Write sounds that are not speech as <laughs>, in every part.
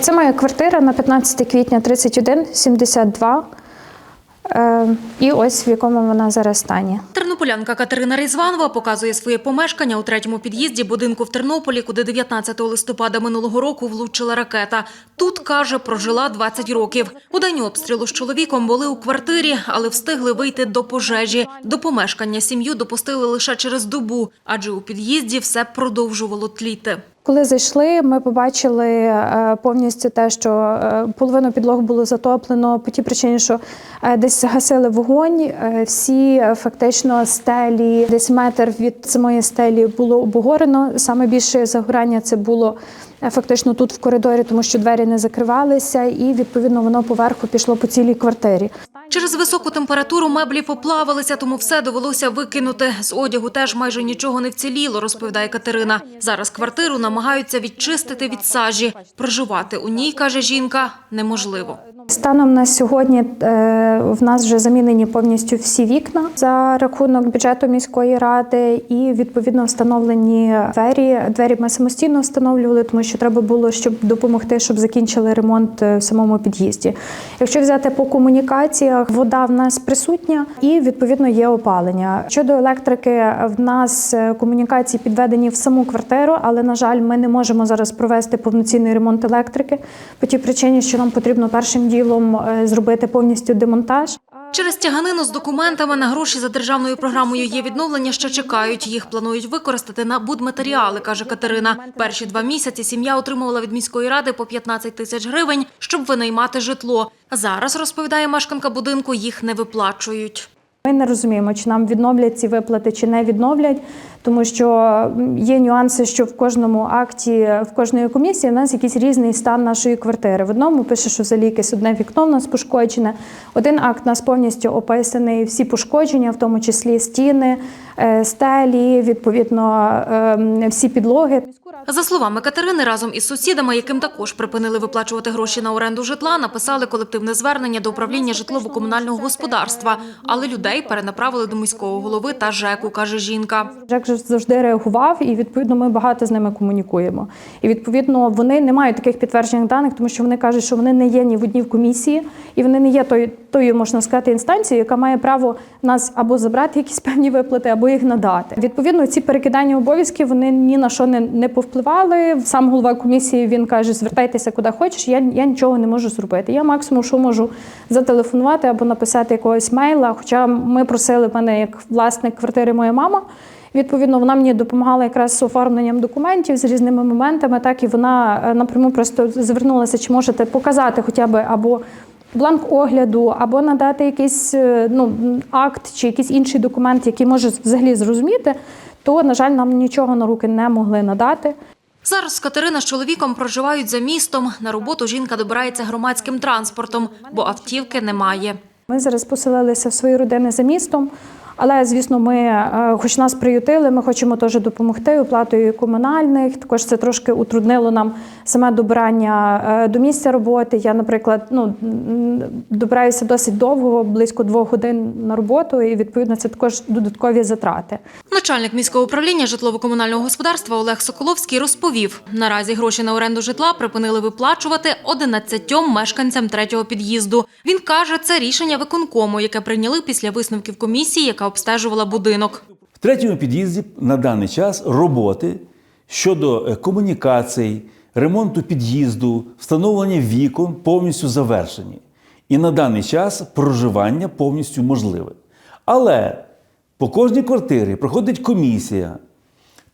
Це моя квартира на 15 квітня 31 72. Е, І ось в якому вона зараз стані. Тернополянка Катерина Різванова показує своє помешкання у третьому під'їзді будинку в Тернополі, куди 19 листопада минулого року влучила ракета. Тут, каже, прожила 20 років. У день обстрілу з чоловіком були у квартирі, але встигли вийти до пожежі. До помешкання сім'ю допустили лише через добу, адже у під'їзді все продовжувало тліти. Коли зайшли, ми побачили е, повністю те, що е, половину підлоги було затоплено по тій причині, що е, десь гасили вогонь. Всі фактично стелі, десь метр від самої стелі було обгорено. Саме більше загорання це було фактично тут в коридорі, тому що двері не закривалися, і відповідно воно поверху пішло по цілій квартирі. Через високу температуру меблі поплавилися, тому все довелося викинути. З одягу теж майже нічого не вціліло, розповідає Катерина. Зараз квартиру намагаються відчистити від сажі. Проживати у ній, каже жінка, неможливо. Станом на сьогодні е, в нас вже замінені повністю всі вікна за рахунок бюджету міської ради, і відповідно встановлені двері. Двері ми самостійно встановлювали, тому що треба було, щоб допомогти, щоб закінчили ремонт е, в самому під'їзді. Якщо взяти по вода в нас присутня і відповідно є опалення. Щодо електрики, в нас е, комунікації підведені в саму квартиру, але на жаль, ми не можемо зараз провести повноцінний ремонт електрики по тій причині, що нам потрібно першим ділом е, зробити повністю демонтаж. Через тяганину з документами на гроші за державною програмою є відновлення, що чекають. Їх планують використати на будматеріали, каже Катерина. Перші два місяці сім'я отримувала від міської ради по 15 тисяч гривень, щоб винаймати житло. Зараз, розповідає мешканка будинку, їх не виплачують. Ми не розуміємо, чи нам відновлять ці виплати, чи не відновлять, тому що є нюанси, що в кожному акті, в кожної комісії в нас якийсь різний стан нашої квартири. В одному пише, що за якесь одне вікно в нас пошкоджене. Один акт у нас повністю описаний, всі пошкодження, в тому числі стіни, е, стелі, відповідно, ем, всі підлоги. За словами Катерини, разом із сусідами, яким також припинили виплачувати гроші на оренду житла, написали колективне звернення до управління житлово-комунального господарства, але людей перенаправили до міського голови та ЖЕКу, каже жінка. Завжди реагував, і відповідно ми багато з ними комунікуємо. І відповідно вони не мають таких підтверджених даних, тому що вони кажуть, що вони не є ні в одній комісії, і вони не є тою, тою можна сказати, інстанцією, яка має право нас або забрати якісь <laughs> певні виплати, або їх надати. Відповідно, ці перекидання обов'язків вони ні на що не, не повпливали. Сам голова комісії він каже: звертайтеся куди хочеш. Я, я нічого не можу зробити. Я максимум, що можу зателефонувати або написати якогось мейла. Хоча ми просили мене як власник квартири, моя мама. Відповідно, вона мені допомагала якраз з оформленням документів з різними моментами. Так і вона е, напряму просто звернулася, чи можете показати хоча б або бланк огляду, або надати якийсь е, ну, акт чи якийсь інший документ, який може взагалі зрозуміти. То, на жаль, нам нічого на руки не могли надати. Зараз Катерина з чоловіком проживають за містом. На роботу жінка добирається громадським транспортом, бо автівки немає. Ми зараз поселилися в свої родини за містом. Але, звісно, ми, е, хоч нас приютили, ми хочемо теж допомогти оплатою комунальних. Також це трошки утруднило нам саме добирання е, до місця роботи. Я, наприклад, ну добираюся досить довго, близько двох годин на роботу, і відповідно це також додаткові затрати. Начальник міського управління житлово-комунального господарства Олег Соколовський розповів, наразі гроші на оренду житла припинили виплачувати 11 мешканцям третього під'їзду. Він каже, це рішення виконкому, яке прийняли після висновків комісії, яка обстежувала будинок. В третьому під'їзді на даний час роботи щодо е, комунікацій, ремонту під'їзду, встановлення вікон повністю завершені. І на даний час проживання повністю можливе. Але по кожній квартирі проходить комісія.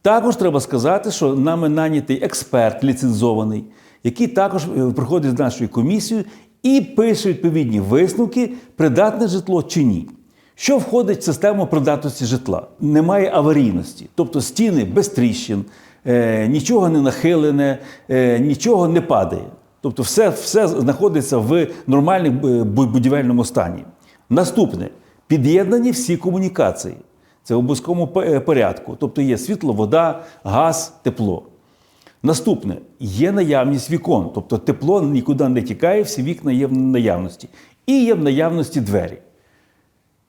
Також треба сказати, що нами нанятий експерт ліцензований, який також е, приходить з нашою комісією і пише відповідні висновки, придатне житло чи ні. Що входить в систему придатності житла? Немає аварійності, тобто стіни без тріщин, е, нічого не нахилене, е, нічого не падає. Тобто все, все знаходиться в нормальному е, будівельному стані. Наступне під'єднані всі комунікації. Це в обов'язковому е, порядку. Тобто є світло, вода, газ, тепло. Наступне є наявність вікон, тобто тепло нікуди не тікає, всі вікна є в наявності. І є в наявності двері.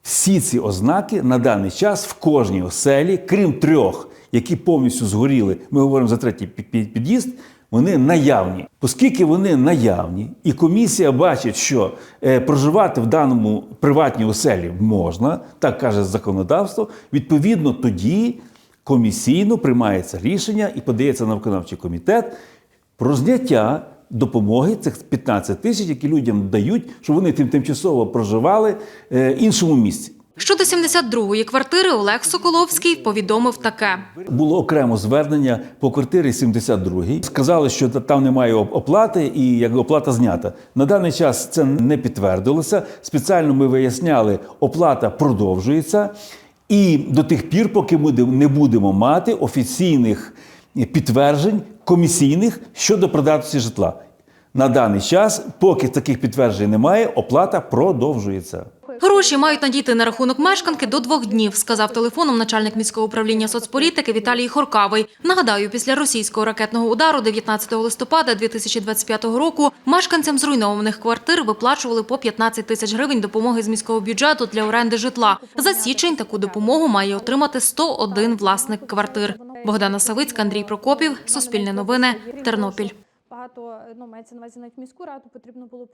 Всі ці ознаки на даний час в кожній оселі, крім трьох, які повністю згоріли, ми говоримо за третій пі- пі- під'їзд, вони наявні. Оскільки вони наявні, і комісія бачить, що е, проживати в даному приватній оселі можна, так каже законодавство, відповідно тоді комісійно приймається рішення і подається на виконавчий комітет про зняття допомоги цих 15 тисяч, які людям дають, щоб вони тим тимчасово проживали е, в іншому місці. Щодо 72-ї квартири Олег Соколовський повідомив таке. Було окремо звернення по квартирі 72 Сказали, що та- там немає оплати і як оплата знята. На даний час це не підтвердилося. Спеціально ми виясняли, оплата продовжується. І до тих пір, поки ми не будемо мати офіційних підтверджень комісійних щодо придатності житла. На даний час, поки таких підтверджень немає, оплата продовжується. Гроші мають надійти на рахунок мешканки до двох днів, сказав телефоном начальник міського управління соцполітики Віталій Хоркавий. Нагадаю, після російського ракетного удару 19 листопада 2025 року мешканцям зруйнованих квартир виплачували по 15 тисяч гривень допомоги з міського бюджету для оренди житла. За січень таку допомогу має отримати 101 власник квартир. Богдана Савицька, Андрій Прокопів, Суспільне новини, Тернопіль. Багато ну мається на увазі навіть міську раду потрібно було